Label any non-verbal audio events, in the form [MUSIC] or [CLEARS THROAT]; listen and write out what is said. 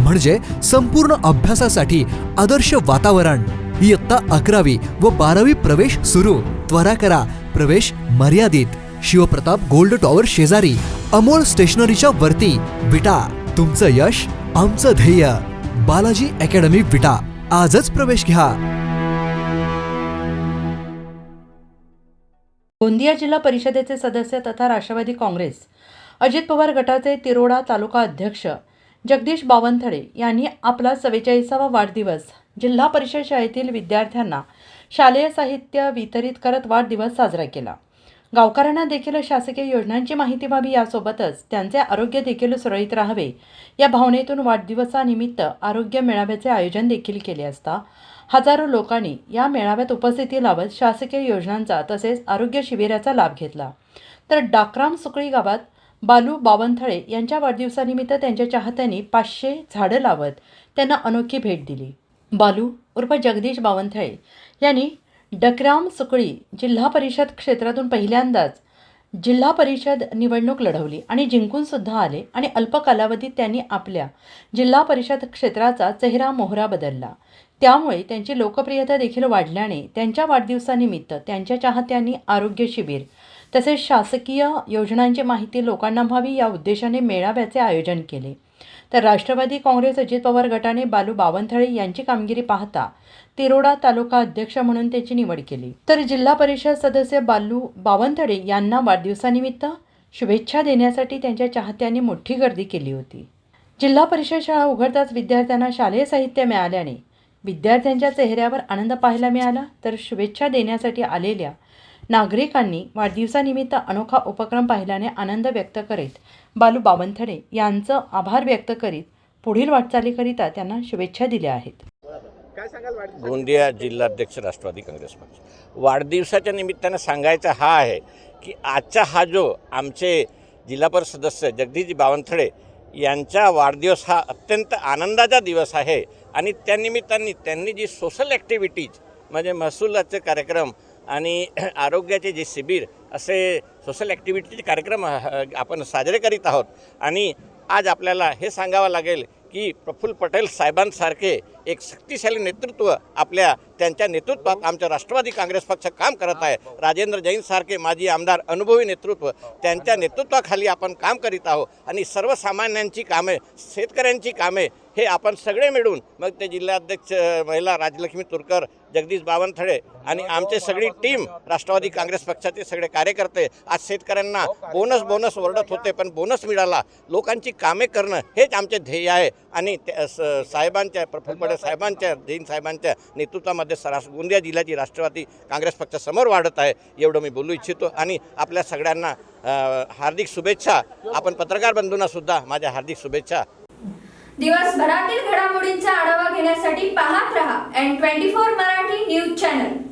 म्हणजे संपूर्ण अभ्यासासाठी आदर्श वातावरण. इयत्ता अकरावी व बारावी प्रवेश सुरू. त्वरा करा. प्रवेश मर्यादित. शिवप्रताप गोल्ड टॉवर शेजारी. अमोल स्टेशनरीच्या वरती. विटा. तुमचं यश आमचं ध्येय. बालाजी अकॅडमी विटा. आजच प्रवेश घ्या. गोंदिया जिल्हा परिषदेचे सदस्य तथा राष्ट्रवादी काँग्रेस. अजित पवार गटाचे तिरोडा तालुका अध्यक्ष. जगदीश बावनथळे यांनी आपला चव्वेचाळीसावा वाढदिवस जिल्हा परिषद शाळेतील विद्यार्थ्यांना शालेय साहित्य वितरित करत वाढदिवस साजरा केला. गावकऱ्यांना देखील शासकीय योजनांची माहिती व्हावी यासोबतच त्यांचे आरोग्य देखील सुरळीत राहावे या भावनेतून वाढदिवसानिमित्त आरोग्य मेळाव्याचे आयोजन देखील केले असता हजारो लोकांनी या मेळाव्यात उपस्थिती लावत शासकीय योजनांचा तसेच आरोग्य शिबिराचा लाभ घेतला. तर डाकराम सुकळी गावात बालू बावनथळे यांच्या वाढदिवसानिमित्त त्यांच्या चाहत्यांनी पाचशे झाडं लावत त्यांना अनोखी भेट दिली. बालू उर्फ जगदीश बावनथळे यांनी डकराम सुकळी जिल्हा परिषद क्षेत्रातून पहिल्यांदाच जिल्हा परिषद निवडणूक लढवली आणि जिंकून सुद्धा आले आणि अल्प कालावधीत त्यांनी आपल्या जिल्हा परिषद क्षेत्राचा चेहरा मोहरा बदलला. त्यामुळे त्यांची लोकप्रियता देखील वाढल्याने त्यांच्या वाढदिवसानिमित्त त्यांच्या चाहत्यांनी आरोग्य शिबिर तसेच शासकीय योजनांची माहिती लोकांना व्हावी या उद्देशाने मेळाव्याचे आयोजन केले. तर राष्ट्रवादी काँग्रेस अजित पवार गटाने बालू बावनथळे यांची कामगिरी पाहता तिरोडा तालुका अध्यक्ष म्हणून त्याची निवड केली. तर जिल्हा परिषद सदस्य बालू बावनथळे यांना वाढदिवसानिमित्त शुभेच्छा देण्यासाठी त्यांच्या चाहत्यांनी मोठी गर्दी केली होती. जिल्हा परिषद शाळा उघडताच विद्यार्थ्यांना शालेय साहित्य मिळाल्याने विद्यार्थ्यांच्या चेहऱ्यावर आनंद पाहायला मिळाला. तर शुभेच्छा देण्यासाठी आलेल्या नागरिकांनी वाढदिवसानिमित्त अनोखा उपक्रम पाहिल्याने आनंद व्यक्त करीत बालू बावनथडे यांचं आभार व्यक्त करीत पुढील वाटचालीकरिता त्यांना शुभेच्छा दिल्या आहेत. गोंदिया जिल्हाध्यक्ष राष्ट्रवादी काँग्रेस पक्ष. वाढदिवसाच्या निमित्तानं सांगायचं हा आहे की आजचा हा जो आमचे जिल्हा परिषद सदस्य जगदीश बावनथळे यांचा वाढदिवस हा अत्यंत आनंदाचा दिवस आहे आणि त्यानिमित्ताने त्यांनी जी सोशल ॲक्टिव्हिटीज म्हणजे महसुलाचे कार्यक्रम आणि [CLEARS THROAT] आरोग्याचे जे शिबिर असे सोशल ॲक्टिव्हिटीचे कार्यक्रम आपण साजरे करीत आहोत. आणि आज आपल्याला हे सांगावं लागेल की प्रफुल्ल पटेल साहेबांसारखे एक शक्तिशाली नेतृत्व आपल्या त्यांच्या नेतृत्वात आमच्या राष्ट्रवादी काँग्रेस पक्ष काम करत आहे. राजेंद्र जैनसारखे माजी आमदार अनुभवी नेतृत्व त्यांच्या नेतृत्वाखाली आपण काम करीत आहोत. आणि सर्वसामान्यांची कामे शेतकऱ्यांची कामे हे आपण सगळे मिळून मग ते जिल्हाध्यक्ष महिला राजलक्ष्मी तुरकर जगदीश बावनथळे आणि आमचे सगळी टीम राष्ट्रवादी काँग्रेस पक्षाचे सगळे कार्यकर्ते आज शेतकऱ्यांना बोनस बोनस ओरडत होते पण बोनस मिळाला. लोकांची कामे करणं हेच आमचे ध्येय आहे. आणि स- साहेबांच्या प्रफुल्ल पटेल साहेबांच्या जैन साहेबांच्या नेतृत्वामध्ये सरास गोंदिया जिल्ह्याची राष्ट्रवादी काँग्रेस पक्ष समोर वाढत आहे एवढं मी बोलू इच्छितो. आणि आपल्या सगळ्यांना हार्दिक शुभेच्छा. आपण पत्रकार बंधूंना सुद्धा माझ्या हार्दिक शुभेच्छा. दिवसभरातील घडामोडींचा आढावा घेण्यासाठी पाहत रहा N twenty four new channel.